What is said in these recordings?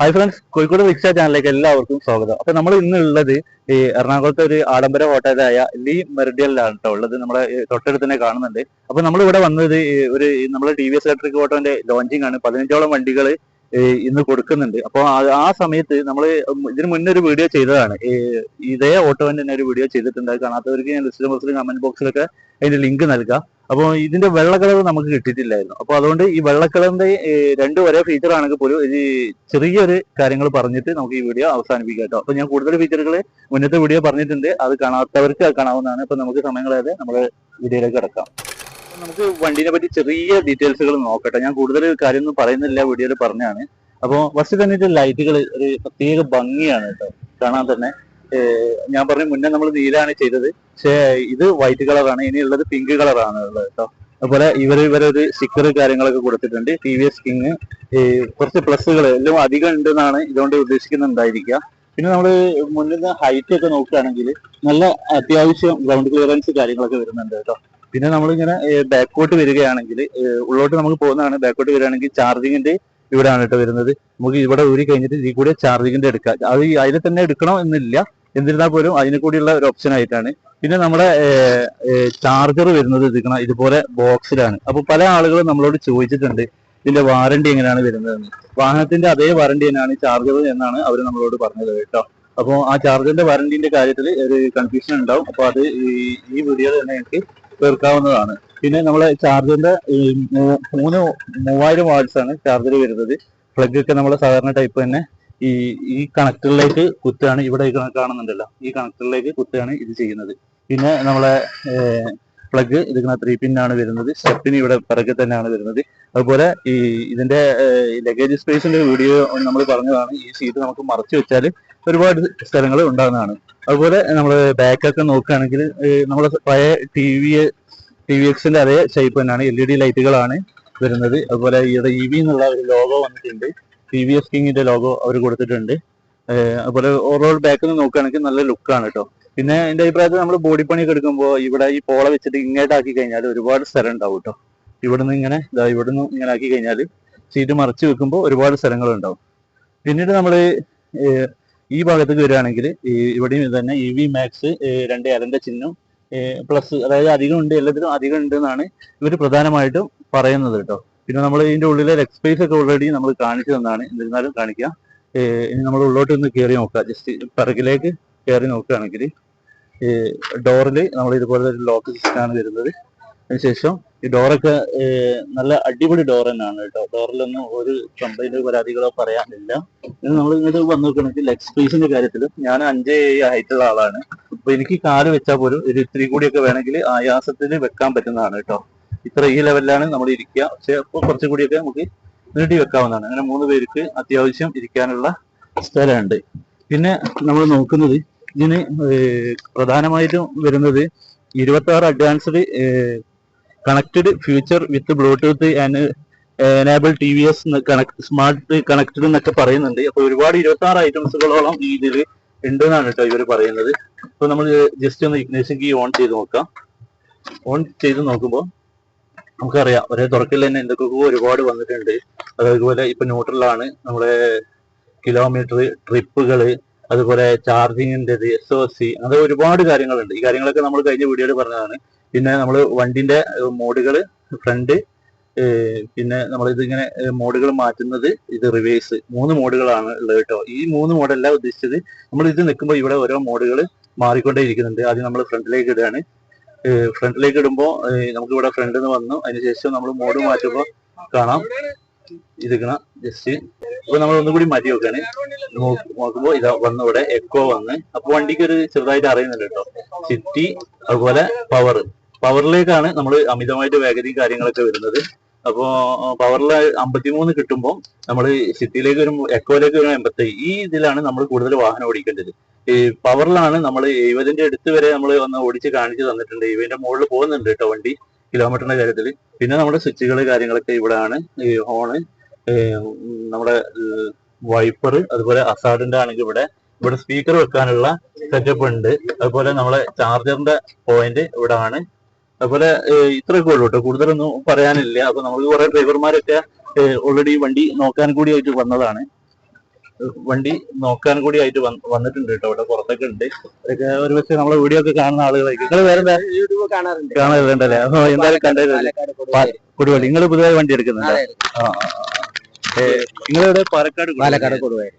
Hi friends Kozhikode rickshaw ചാനലിലേക്ക് എല്ലാവർക്കും സ്വാഗതം. അപ്പൊ നമ്മൾ ഇന്നുള്ളത് ഈ എറണാകുളത്തെ ഒരു ആഡംബര ഹോട്ടലായ ലീ മെറിഡിയലിലാണ് കേട്ടോ ഉള്ളത്. നമ്മുടെ തൊട്ടടുത്ത് തന്നെ കാണുന്നുണ്ട്. അപ്പൊ നമ്മൾ ഇവിടെ വന്നത് ഒരു നമ്മുടെ ടി വി എസ് ഇലക്ട്രിക് ഓട്ടോന്റെ ലോഞ്ചിങ് ആണ്. പതിനഞ്ചോളം വണ്ടികൾ ഇന്ന് കൊടുക്കുന്നുണ്ട്. അപ്പോൾ ആ സമയത്ത് നമ്മൾ ഇതിന് മുന്നേ ഒരു വീഡിയോ ചെയ്തതാണ്. ഇതേ ഓട്ടോന്റെ തന്നെ ഒരു വീഡിയോ ചെയ്തിട്ടുണ്ട്. കാണാത്തവർക്ക് ഞാൻ ഡിസ്ക്രിപ്ഷനിലും കമന്റ് ബോക്സിലൊക്കെ അതിന്റെ ലിങ്ക് നൽകാം. അപ്പോൾ ഇതിന്റെ വെള്ള കളർ നമുക്ക് കിട്ടിയിട്ടില്ലായിരുന്നു. അപ്പോൾ അതുകൊണ്ട് ഈ വെള്ള കളറിന്റെ രണ്ടും ഒരേ ഫീച്ചർ ആണെങ്കിൽ പോലും ഈ ചെറിയൊരു കാര്യങ്ങൾ പറഞ്ഞിട്ട് നമുക്ക് ഈ വീഡിയോ അവസാനിപ്പിക്കാം കേട്ടോ. അപ്പൊ ഞാൻ കൂടുതൽ ഫീച്ചറുകൾ മുന്നത്തെ വീഡിയോ പറഞ്ഞിട്ടുണ്ട്. അത് കാണാത്തവർക്ക് കാണാവുന്നതാണ്. അപ്പൊ നമുക്ക് സമയങ്ങളായത് നമ്മുടെ വീഡിയോയിലേക്ക് കിടക്കാം. നമുക്ക് വണ്ടിനെ പറ്റി ചെറിയ ഡീറ്റെയിൽസുകൾ നോക്കട്ടെ. ഞാൻ കൂടുതൽ കാര്യമൊന്നും പറയുന്നില്ല വീഡിയോയിൽ പറഞ്ഞാണ്. അപ്പോൾ ഫസ്റ്റ് തന്നെ ലൈറ്റുകൾ ഒരു പ്രത്യേക ഭംഗിയാണ് കേട്ടോ. കാണാൻ തന്നെ. ഞാൻ പറഞ്ഞു മുന്നേ നമ്മൾ നീലാണ് ചെയ്തത്. പക്ഷേ ഇത് വൈറ്റ് കളറാണ് ഇനി ഉള്ളത് പിങ്ക് കളറാണ് ഉള്ളത് കേട്ടോ അതുപോലെ ഇവർ ഇവരൊരു സ്റ്റിക്കർ കാര്യങ്ങളൊക്കെ കൊടുത്തിട്ടുണ്ട്. ടി വി എസ് കിങ് കുറച്ച് പ്ലസ്സുകൾ എല്ലാം അധികം ഉണ്ടെന്നാണ് ഇതുകൊണ്ട് ഉദ്ദേശിക്കുന്നുണ്ടായിരിക്കുക. പിന്നെ നമ്മൾ മുന്നിൽ ഹൈറ്റ് ഒക്കെ നോക്കുകയാണെങ്കിൽ നല്ല അത്യാവശ്യം ഗ്രൗണ്ട് ക്ലിയറൻസ് കാര്യങ്ങളൊക്കെ വരുന്നുണ്ട് കേട്ടോ പിന്നെ നമ്മളിങ്ങനെ ബാക്കോട്ട് വരികയാണെങ്കിൽ ഉള്ളോട്ട് നമുക്ക് പോകുന്നതാണ്. ബാക്കോട്ട് വരികയാണെങ്കിൽ ചാർജിങ്ങിന്റെ ഇവിടെയാണ് കേട്ടോ വരുന്നത്. നമുക്ക് ഇവിടെ ഊരി കഴിഞ്ഞിട്ട് ഇതിൽ കൂടെ ചാർജിങ്ങിന്റെ എടുക്കാം. അത് അതിൽ തന്നെ എടുക്കണം എന്നില്ല. എന്നിരുന്നാൽ പോലും അതിന് കൂടിയുള്ള ഒരു ഓപ്ഷൻ ആയിട്ടാണ്. പിന്നെ നമ്മുടെ ചാർജർ വരുന്നത് ഇതിക്കണ ഇതുപോലെ ബോക്സിലാണ് അപ്പൊ പല ആളുകളും നമ്മളോട് ചോദിച്ചിട്ടുണ്ട് ഇതിന്റെ വാറണ്ടി എങ്ങനെയാണ് വരുന്നതെന്ന്. വാഹനത്തിന്റെ അതേ വാറണ്ടി തന്നെയാണ് ചാർജർ എന്നാണ് അവർ നമ്മളോട് പറഞ്ഞത് കേട്ടോ. അപ്പോൾ ആ ചാർജറിന്റെ വാറണ്ടിന്റെ കാര്യത്തിൽ ഒരു കൺഫ്യൂഷൻ ഉണ്ടാവും. അപ്പൊ അത് ഈ- വീഡിയോ തന്നെ എനിക്ക് തീർക്കാവുന്നതാണ് പിന്നെ നമ്മളെ ചാർജറിന്റെ മൂന്ന് മൂവായിരം വാട്ട്സ് ആണ് ചാർജർ വരുന്നത്. പ്ലഗ് ഒക്കെ നമ്മളെ സാധാരണ ടൈപ്പ് തന്നെ ഈ ഈ കണക്ടറിലേക്ക് കുത്താണ് ഇവിടെ കാണുന്നുണ്ടല്ലോ. ഈ കണക്ടറിലേക്ക് കുത്താണ് ഇത് ചെയ്യുന്നത്. പിന്നെ നമ്മളെ പ്ലഗ് ഇതിങ്ങനെ ത്രീ പിന്നാണ് വരുന്നത്. സ്റ്റെപ്പിന് ഇവിടെ പിറകെ തന്നെയാണ് വരുന്നത്. അതുപോലെ ഈ ഇതിന്റെ ലഗേജ് സ്പേസിന്റെ വീഡിയോ നമ്മൾ പറഞ്ഞതാണ്. ഈ സീറ്റ് നമുക്ക് മറച്ചു വെച്ചാൽ ഒരുപാട് സ്ഥലങ്ങൾ ഉണ്ടാകുന്നതാണ്. അതുപോലെ നമ്മൾ ബാക്കൊക്കെ നോക്കുകയാണെങ്കിൽ നമ്മളെ പഴയ ടി വി ടി വി എക്സിന്റെ അതേ ഷേപ്പ് തന്നെയാണ്. എൽ ഇ ഡി ലൈറ്റുകളാണ് വരുന്നത്. അതുപോലെ ഇവിടെ ഇ വി എന്നുള്ള ഒരു ലോഗോ വന്നിട്ടുണ്ട്. ടി വി എസ് കിങ്ങിന്റെ ലോഗോ അവർ കൊടുത്തിട്ടുണ്ട് അതുപോലെ ഓവറോൾ ബാക്കിൽ നിന്ന് നോക്കുകയാണെങ്കിൽ നല്ല ലുക്കാണ് കേട്ടോ പിന്നെ എന്റെ അഭിപ്രായത്തിൽ നമ്മൾ ബോഡി പണിയൊക്കെ എടുക്കുമ്പോൾ ഇവിടെ ഈ പോള വെച്ചിട്ട് ഇങ്ങോട്ടാക്കി കഴിഞ്ഞാൽ ഒരുപാട് സ്ഥലം ഉണ്ടാവും കേട്ടോ ഇവിടുന്ന് ഇങ്ങനെ ഇതാ ഇവിടുന്ന് ഇങ്ങനെ ആക്കി കഴിഞ്ഞാൽ സീറ്റ് മറച്ചു വെക്കുമ്പോൾ ഒരുപാട് സ്ഥലങ്ങൾ ഉണ്ടാവും. പിന്നീട് നമ്മൾ ഈ ഭാഗത്തേക്ക് വരികയാണെങ്കിൽ ഇവിടെയും തന്നെ ഇ വി മാക്സ് രണ്ട് അരന്റെ ചിഹ്നം പ്ലസ് അതായത് അധികം ഉണ്ട് എല്ലാത്തിലും അധികം ഉണ്ട് എന്നാണ് ഇവർ പ്രധാനമായിട്ടും പറയുന്നത് കേട്ടോ പിന്നെ നമ്മൾ ഇതിന്റെ ഉള്ളിലെ ലെഗ് സ്പേസ് ഒക്കെ ഓൾറെഡി നമ്മൾ കാണിച്ചു തന്നാണ്. എന്നിരുന്നാലും കാണിക്കാം. ഇനി നമ്മൾ ഉള്ളോട്ട് ഒന്ന് കയറി നോക്കാം. ജസ്റ്റ് പിറകിലേക്ക് കയറി നോക്കുകയാണെങ്കിൽ ഡോറിൽ നമ്മൾ ഇതുപോലെ ഒരു ലോക്ക് സിസ്റ്റം ആണ് വരുന്നത്. അതിനുശേഷം ഈ ഡോറൊക്കെ നല്ല അടിപൊളി ഡോർ തന്നെയാണ് കേട്ടോ. ഡോറിലൊന്നും ഒരു കംപ്ലൈന്റ് പരാതികളോ പറയാനില്ല. നമ്മൾ ഇങ്ങോട്ട് വന്നു നോക്കുകയാണെങ്കിൽ ലെഗ് സ്പേസിന്റെ കാര്യത്തിൽ ഞാൻ അഞ്ച് ഹൈറ്റുള്ള ആളാണ്. അപ്പൊ എനിക്ക് കാൽ വെച്ചാൽ പോലും ഒരു ഇത്തിരി കൂടിയൊക്കെ വേണമെങ്കിൽ ആയാസത്തിന് വെക്കാൻ പറ്റുന്നതാണ് കേട്ടോ. ഇത്ര ഈ ലെവലിലാണ് നമ്മൾ ഇരിക്കുക പക്ഷെ അപ്പോൾ കുറച്ചും കൂടിയൊക്കെ നമുക്ക് നീട്ടി വെക്കാവുന്നതാണ്. അങ്ങനെ മൂന്ന് പേർക്ക് അത്യാവശ്യം ഇരിക്കാനുള്ള സ്ഥലമുണ്ട്. പിന്നെ നമ്മൾ നോക്കുന്നത് ഇതിന് പ്രധാനമായിട്ടും വരുന്നത് ഇരുപത്തി ആറ് advanced connected future with bluetooth and enable T V S connect smart connected എന്നൊക്കെ പറയുന്നുണ്ട്. അപ്പോൾ ഒരുപാട് ഇരുപത്തി ആറ് ഐറ്റംസുകളോളം ഈ ഇതിൽ ഉണ്ട് എന്നാണ് കേട്ടോ ഇവർ പറയുന്നത്. അപ്പോൾ നമ്മൾ ജസ്റ്റ് ഒന്ന് ഇഗ്നേഷൻ കീ ഓൺ ചെയ്ത് നോക്കാം. ഓൺ ചെയ്ത് നോക്കുമ്പോൾ നമുക്കറിയാം ഒരേ തുറക്കിൽ തന്നെ എന്തൊക്കെയോ ഒരുപാട് വന്നിട്ടുണ്ട്. അതുപോലെ ഇപ്പൊ ന്യൂട്രലാണ് നമ്മുടെ കിലോമീറ്റർ ട്രിപ്പുകൾ അതുപോലെ ചാർജിങ്ങിന്റെ എസ് ഒ സി അങ്ങനെ ഒരുപാട് കാര്യങ്ങളുണ്ട്. ഈ കാര്യങ്ങളൊക്കെ നമ്മൾ കഴിഞ്ഞ വീഡിയോയിൽ പറഞ്ഞതാണ്. പിന്നെ നമ്മൾ വണ്ടിന്റെ മോഡുകൾ ഫ്രണ്ട് പിന്നെ നമ്മൾ ഇതിങ്ങനെ മോഡുകൾ മാറ്റുന്നത് ഇത് റിവേഴ്സ് മൂന്ന് മോഡുകളാണ് ഉള്ളത് കേട്ടോ. ഈ മൂന്ന് മോഡല്ല ഉദ്ദേശിച്ചത്. നമ്മൾ ഇത് നിൽക്കുമ്പോൾ ഇവിടെ ഓരോ മോഡുകൾ മാറിക്കൊണ്ടേ ഇരിക്കുന്നുണ്ട് ആദ്യം നമ്മൾ ഫ്രണ്ടിലേക്ക് ഇടുകയാണ്. ഫ്രണ്ടിലേക്ക് ഇടുമ്പോൾ നമുക്ക് ഇവിടെ ഫ്രണ്ടിൽ നിന്ന് വന്നു അതിനുശേഷം നമ്മൾ മോഡ് മാറ്റുമ്പോൾ കാണാം. ഇതിക്കണ ജസ്റ്റ് ഇപ്പൊ നമ്മൾ ഒന്നുകൂടി മാറ്റി വെക്കാണ്. നോക്കുമ്പോൾ ഇതാ വന്നു ഇവിടെ എക്കോ വന്ന്. അപ്പൊ വണ്ടിക്ക് ഒരു ചെറുതായിട്ട് അറിയുന്നുണ്ട് കേട്ടോ. സിറ്റി അതുപോലെ പവർ പവറിലേക്കാണ് നമ്മൾ അമിതമായിട്ട് വേഗതയും കാര്യങ്ങളൊക്കെ വരുന്നത്. അപ്പോ പവറിൽ അമ്പത്തിമൂന്ന് കിട്ടുമ്പോൾ നമ്മൾ സിറ്റിയിലേക്ക് വരും എക്കോയിലേക്ക് വരും എൺപത്തി ഈ ഇതിലാണ് നമ്മൾ കൂടുതൽ വാഹനം ഓടിക്കേണ്ടത്. ഈ പവറിലാണ് നമ്മൾ എഴുപതിന്റെ അടുത്ത് വരെ നമ്മൾ ഒന്ന് ഓടിച്ച് കാണിച്ചു തന്നിട്ടുണ്ട്. എഴുപതിന്റെ മുകളിൽ പോകുന്നുണ്ട് കേട്ടോ വണ്ടി കിലോമീറ്ററിന്റെ കാര്യത്തിൽ പിന്നെ നമ്മുടെ സ്വിച്ചുകൾ കാര്യങ്ങളൊക്കെ ഇവിടെയാണ് ഈ ഹോണ് നമ്മുടെ വൈപ്പർ അതുപോലെ അസാഡിന്റെ ആണെങ്കിൽ ഇവിടെ ഇവിടെ സ്പീക്കർ വെക്കാനുള്ള സെറ്റപ്പ് ഉണ്ട്. അതുപോലെ നമ്മളെ ചാർജറിന്റെ പോയിന്റ് ഇവിടെ ആണ് അതുപോലെ ഇത്രയൊക്കെ ഉള്ളൂ കേട്ടോ കൂടുതലൊന്നും പറയാനില്ല. അപ്പൊ നമുക്ക് കുറെ ഡ്രൈവർമാരൊക്കെ ഓൾറെഡി വണ്ടി നോക്കാൻ കൂടി ആയിട്ട് വന്നതാണ്. വണ്ടി നോക്കാൻ കൂടി ആയിട്ട് വന്നിട്ടുണ്ട് കേട്ടോ. അവിടെ പുറത്തൊക്കെ ഉണ്ട്. അതൊക്കെ ഒരു പക്ഷേ നമ്മളെ വീഡിയോ ഒക്കെ കാണുന്ന ആളുകളായിരിക്കും. നിങ്ങൾ വേറെ കാണാറുണ്ടല്ലേ? എന്തായാലും പാലക്കാട് കൊടുവള്ളി. നിങ്ങൾ പുതുതായി വണ്ടി എടുക്കുന്നുണ്ട്? നിങ്ങൾ നിങ്ങളിവിടെ പാലക്കാട് കൊടുവള്ളി. പാലക്കാട് കൊടുവായി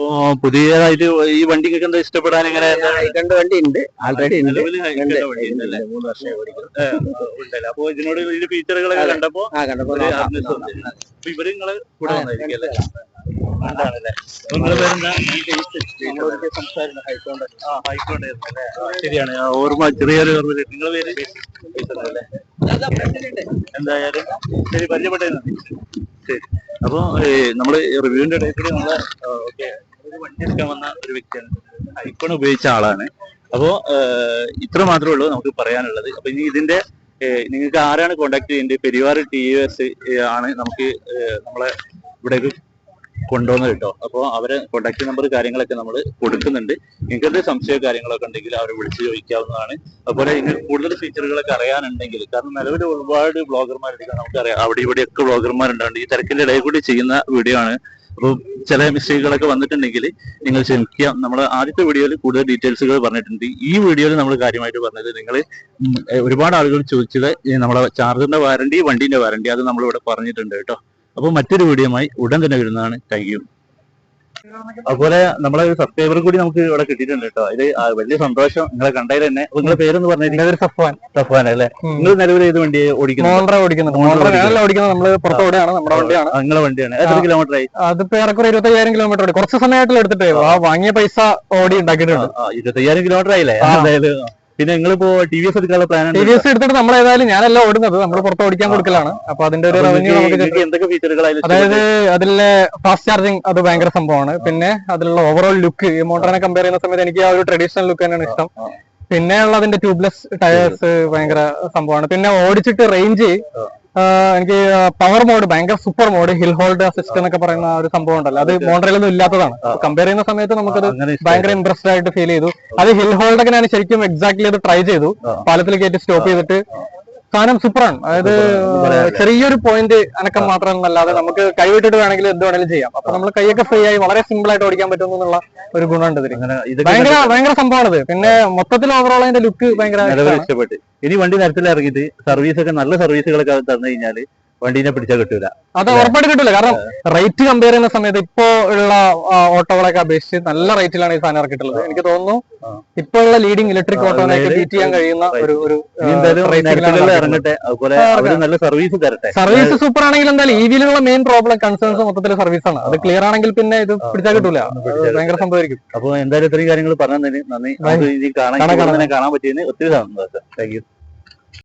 അപ്പോ പുതിയതായിട്ട് ഈ വണ്ടിക്കൊക്കെ എന്താ ഇഷ്ടപ്പെടാൻ എങ്ങനെ? രണ്ട് വണ്ടി ഉണ്ട് ആൾറെഡി ഉണ്ട്? മൂന്ന് ഉണ്ടല്ലേ? അപ്പൊ ഇതിനോട് ഇതിന്റെ ഫീച്ചറുകളൊക്കെ. കണ്ടപ്പോ ഇവർ നിങ്ങൾ കൂടെ വന്നായിരിക്കും അല്ലേ? ശരിയാണ്. ഓർമ്മ ചെറിയൊരു ഓർമ്മ നിങ്ങളെ പേര്? എന്തായാലും ശരി പരിചയപ്പെട്ടത് ശരി. അപ്പൊ നമ്മൾ റിവ്യൂന്റെ ഇടയിൽ കൂടി നമ്മൾ ഓക്കെ. വണ്ടി എടുക്കാൻ വന്ന ഒരു വ്യക്തിയാണ്. ഐക്കോൺ ഉപയോഗിച്ച ആളാണ്. അപ്പോ ഇത്ര മാത്രമേ ഉള്ളൂ നമുക്ക് പറയാനുള്ളത്. അപ്പൊ ഇനി ഇതിന്റെ നിങ്ങൾക്ക് ആരാണ് കോണ്ടാക്ട് ചെയ്യേണ്ടത്? പെരിവാർ ടി യു എസ് ആണ് നമുക്ക് നമ്മളെ ഇവിടേക്ക് കൊണ്ടുവന്നത് കേട്ടോ. അപ്പോൾ അവരെ കോണ്ടാക്ട് നമ്പർ കാര്യങ്ങളൊക്കെ നമ്മൾ കൊടുക്കുന്നുണ്ട്. നിങ്ങൾക്ക് എന്ത് സംശയ കാര്യങ്ങളൊക്കെ ഉണ്ടെങ്കിൽ അവരെ വിളിച്ച് ചോദിക്കാവുന്നതാണ്. അതുപോലെ ഇനി കൂടുതൽ ഫീച്ചറുകളൊക്കെ അറിയാനുണ്ടെങ്കിൽ കാരണം നിലവിൽ ഒരുപാട് ബ്ലോഗർമാരുണ്ട് നമുക്കറിയാം അവിടെ ഇവിടെയൊക്കെ ബ്ലോഗർമാരുണ്ടാകും ഈ തിരക്കിന്റെ ഇടയിൽ കൂടി ചെയ്യുന്ന വീഡിയോ ആണ് അപ്പോൾ ചില മിസ്റ്റേക്കുകളൊക്കെ വന്നിട്ടുണ്ടെങ്കിൽ നിങ്ങൾ ക്ഷമിക്കുക നമ്മൾ ആദ്യത്തെ വീഡിയോയിൽ കൂടുതൽ ഡീറ്റെയിൽസുകൾ പറഞ്ഞിട്ടുണ്ട്. ഈ വീഡിയോയിൽ നമ്മൾ കാര്യമായിട്ട് പറഞ്ഞത് നിങ്ങൾ ഒരുപാട് ആളുകൾ ചോദിച്ചത് നമ്മളെ ചാർജറിന്റെ വാറണ്ടി വണ്ടീന്റെ വാറണ്ടി അത് നമ്മളിവിടെ പറഞ്ഞിട്ടുണ്ട് കേട്ടോ. അപ്പോൾ മറ്റൊരു വീഡിയോയുമായി ഉടൻ തന്നെ വരുന്നതാണ്. താങ്ക് അതുപോലെ നമ്മളെ ഒരു സബ്സ്ക്രൈബർ കൂടി നമുക്ക് ഇവിടെ കിട്ടിയിട്ടുണ്ട് കേട്ടോ. ഇത് വലിയ സന്തോഷം. നിങ്ങളെ കണ്ടതിൽ തന്നെ. നിങ്ങളുടെ നിങ്ങളെ പേരെന്ന് പറഞ്ഞു സഫ്വാൻ. സഫ്വാൻ അല്ലേ? നിങ്ങൾ നിലവിൽ ഏത് വണ്ടി ഓടിക്കുന്നത്? ഓടിക്കുന്നത്. നമ്മൾ പുറത്ത് ഓടിയാണ് നമ്മുടെ വണ്ടിയാണ്. നിങ്ങളെ വണ്ടിയാണ്. എത്ര. കിലോമീറ്റർ ആയി? അതിപ്പോ ഏറെക്കുറെ ഇരുപത്തയ്യായിരം കിലോമീറ്റർ ഓടി. കുറച്ച് സമയമായിട്ടില്ല എടുത്തിട്ട്. ആ. വാങ്ങിയ പൈസ ഓടി ഉണ്ടാക്കിയിട്ടുണ്ട്. ഇരുപത്തയ്യായിരം കിലോമീറ്റർ ആയില്ലേ. അതായത് പിന്നെ നിങ്ങൾ ഇപ്പോ ടി വി എസ് എടുക്കാനുള്ള പ്ലാൻ ടി വി എസ് എടുത്തിട്ട് നമ്മൾ ഏതായാലും ഞാനല്ല ഓടുന്നത്. നമ്മൾ പുറത്ത് ഓടിക്കാൻ കൊടുക്കലാണ്. അപ്പൊ അതിന്റെ ഒരു റവന്യൂ നമുക്ക്. എന്തൊക്കെ ഫീച്ചറുകളായാലും അതായത് അതിലെ ഫാസ്റ്റ് ചാർജിങ് അത് ഭയങ്കര സംഭവമാണ്. പിന്നെ അതിലുള്ള ഓവറോൾ ലുക്ക് ഈ മോട്ടറിനെ കമ്പയർ ചെയ്യുന്ന സമയത്ത് എനിക്ക് ആ ഒരു ട്രഡീഷണൽ ലുക്ക് തന്നെയാണ് ഇഷ്ടം. പിന്നെ ഉള്ള അതിന്റെ ട്യൂബ്ലെസ് ടയേഴ്സ് ഭയങ്കര സംഭവമാണ്. പിന്നെ ഓടിച്ചിട്ട് റേഞ്ച് എനിക്ക് പവർ മോഡ് ഭയങ്കര super mode hill hold assist എന്നൊക്കെ പറയുന്ന ഒരു സംഭവം ഉണ്ടല്ലോ. അത് മോണ്ടറിലൊന്നും ഇല്ലാത്തതാണ്. കമ്പയർ ചെയ്യുന്ന സമയത്ത് നമുക്കത് ഭയങ്കര ഇൻട്രസ്റ്റഡ് ആയിട്ട് ഫീൽ ചെയ്തു. അത് ഹിൽ ഹോൾഡ് ഒക്കെ ഞാൻ ശരിക്കും എക്സാക്ട്ലി അത് ട്രൈ ചെയ്തു. പാലത്തിൽ കയറ്റി സ്റ്റോപ്പ് ചെയ്തിട്ട് സാധനം സൂപ്പറാണ്. അതായത് ചെറിയൊരു പോയിന്റ് അനക്കം മാത്രം അല്ലാതെ നമുക്ക് കൈവിട്ടിട്ട് വേണമെങ്കിൽ എന്ത് വേണമെങ്കിലും ചെയ്യാം. അപ്പൊ നമ്മൾ കൈയൊക്കെ ഫ്രീ ആയി വളരെ സിമ്പിൾ ആയിട്ട് ഓടിക്കാൻ പറ്റുന്നു എന്നുള്ള ഒരു ഗുണമുണ്ട് ഭയങ്കര ഭയങ്കര സംഭവമാണിത്. പിന്നെ മൊത്തത്തിൽ ഓവറോൾ അതിന്റെ ലുക്ക് ഭയങ്കര ഇഷ്ടപ്പെട്ടു. ഇനി വണ്ടി നിരത്തിൽ ഇറങ്ങിയിട്ട് സർവീസ് ഒക്കെ നല്ല സർവീസുകളൊക്കെ തന്നു കഴിഞ്ഞാൽ വണ്ടീനെ പിടിച്ചാൽ കിട്ടൂല. അത് ഉറപ്പായിട്ട് കിട്ടൂല. കാരണം റേറ്റ് കമ്പയർ ചെയ്യുന്ന സമയത്ത് ഇപ്പോ ഉള്ള ഓട്ടോകളൊക്കെ അപേക്ഷിച്ച് നല്ല റേറ്റിലാണ് ഈ സാധനം ഇറക്കിയിട്ടുള്ളത്. എനിക്ക് തോന്നുന്നു ഇപ്പോ ഉള്ള ലീഡിംഗ് ഇലക്ട്രിക് ആ, ഓട്ടോനെയൊക്കെ ബീറ്റ് ചെയ്യാൻ കഴിയുന്ന ഒരു ഒരു. ഇറങ്ങട്ടെ. അതുപോലെ നല്ല സർവീസ് തരട്ടെ. സർവീസ് സൂപ്പർ ആണെങ്കിൽ എന്തായാലും ഇ വിയിലുള്ള മെയിൻ പ്രോബ്ലം കൺസേൺസ് മൊത്തത്തിൽ സർവീസ് ആണ്. അത് ക്ലിയർ ആണെങ്കിൽ പിന്നെ ഇത് പിടിച്ചാൽ കിട്ടൂല. ഭയങ്കര സംഭവിക്കും. അപ്പൊ എന്തായാലും ഇത്രയും കാര്യങ്ങൾ പറഞ്ഞതിന് നന്ദി. കാണാൻ പറ്റിയതിന് ഒത്തിരി താങ്ക് യു